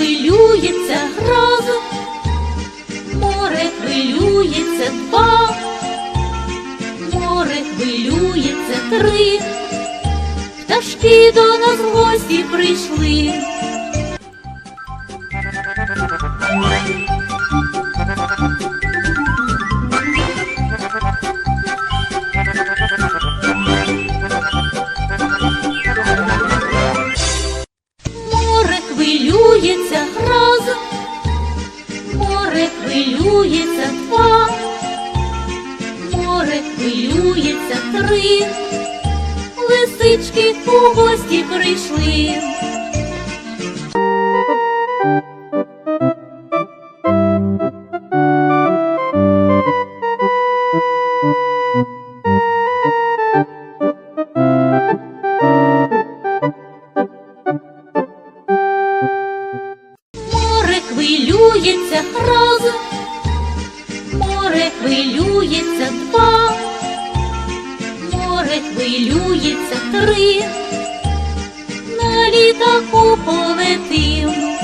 хвилюється разом, море хвилюється два, море хвилюється три, пташки до нас гості прийшли. Хвилюється разом, море хвилюється два, море хвилюється три, лисички у гості прийшли. Хвилюється раз, море хвилюється два, море хвилюється три, на літаку полетим.